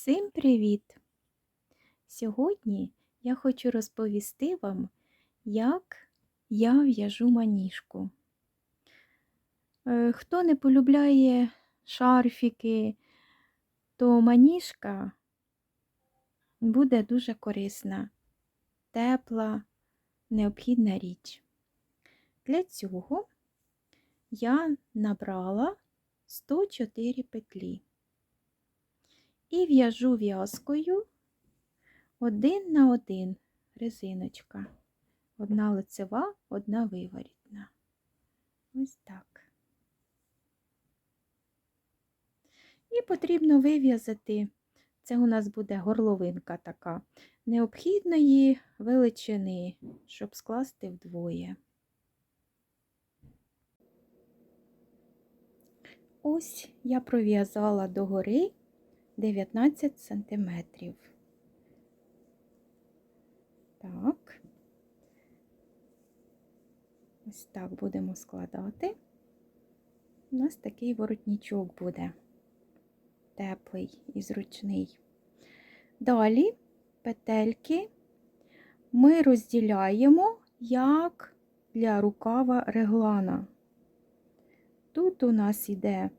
Всім привіт! Сьогодні я хочу розповісти вам, як я в'яжу маніжку. Е, Хто не полюбляє шарфіки, то маніжка буде дуже корисна, тепла, необхідна річ. Для цього я набрала 104 петлі і в'яжу в'язкою один на один резиночка. Одна лицева, одна виворітна. Ось так. І потрібно вив'язати, це у нас буде горловинка така, необхідної величини, щоб скласти вдвоє. Ось я пров'язала догори 19 сантиметрів. Так, ось так будемо складати. У нас такий воротничок буде теплий і зручний. Далі петельки ми розділяємо як для рукава реглана. Тут у нас йде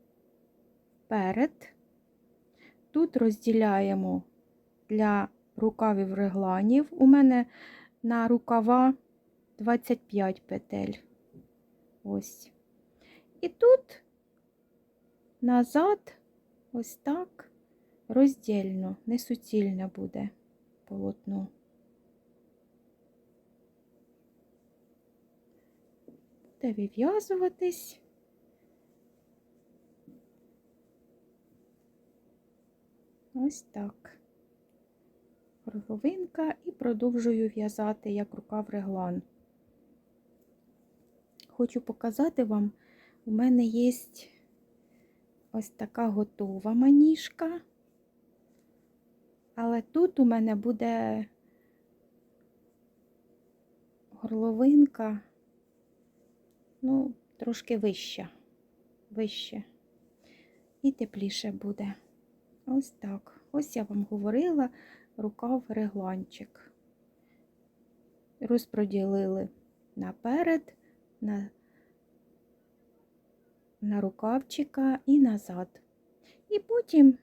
перед, тут розділяємо для рукавів регланів. У мене на рукава 25 петель. Ось. І тут назад, ось так, роздільно, не суцільне буде полотно. Буде вив'язуватись. Ось так. Горловинка і продовжую в'язати як рукав реглан. Хочу показати вам, у мене є ось така готова маніжка, але тут у мене буде горловинка, ну, трошки вища, вище і тепліше буде. Ось так. Ось я вам говорила рукав регланчик. Розподілили наперед, на, на рукавчика і назад. І потім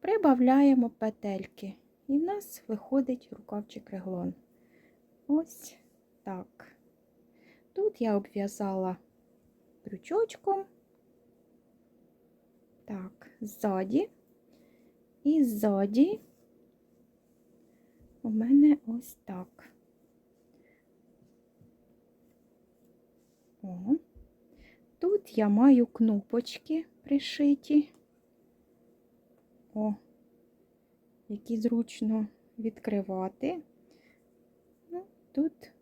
прибавляємо петельки. І в нас виходить рукавчик реглан. Ось так. Тут я обв'язала крючочком. Так, ззаді. І ззаді у мене ось так. О, тут я маю кнопочки пришиті, о, які зручно відкривати. Ну, Тут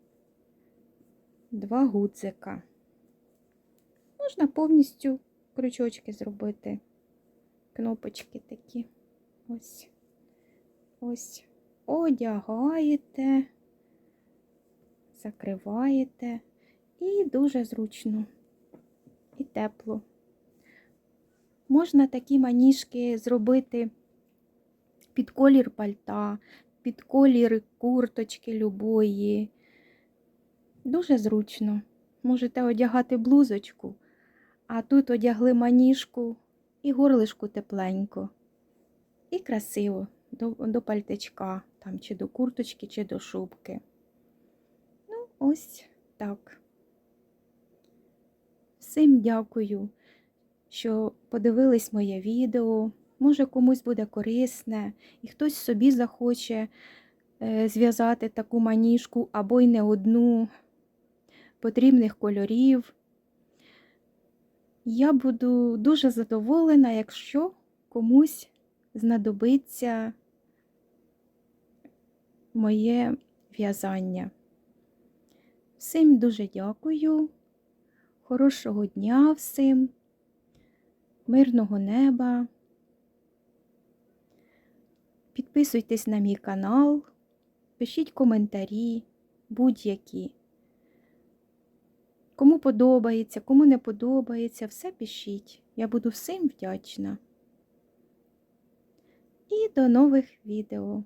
два гудзика. Можна повністю крючочки зробити, кнопочки такі. Ось, ось одягаєте, закриваєте і дуже зручно і тепло. Можна такі маніжки зробити під колір пальта, під колір курточки любої. Дуже зручно. Можете одягати блузочку, а тут одягли маніжку і горлишку тепленько. І красиво до до пальтичка, там, чи до курточки, чи до шубки. Ну, ось так. Всім дякую, що подивились моє відео. Може, комусь буде корисне, і хтось собі захоче е, зв'язати таку маніжку або й не одну потрібних кольорів. Я буду дуже задоволена, якщо комусь знадобиться моє в'язання. Всім дуже дякую, хорошого дня всім, мирного неба. Підписуйтесь на мій канал, пишіть коментарі, будь-які. Кому подобається, кому не подобається, все пишіть. Я буду всім вдячна. І до нових відео!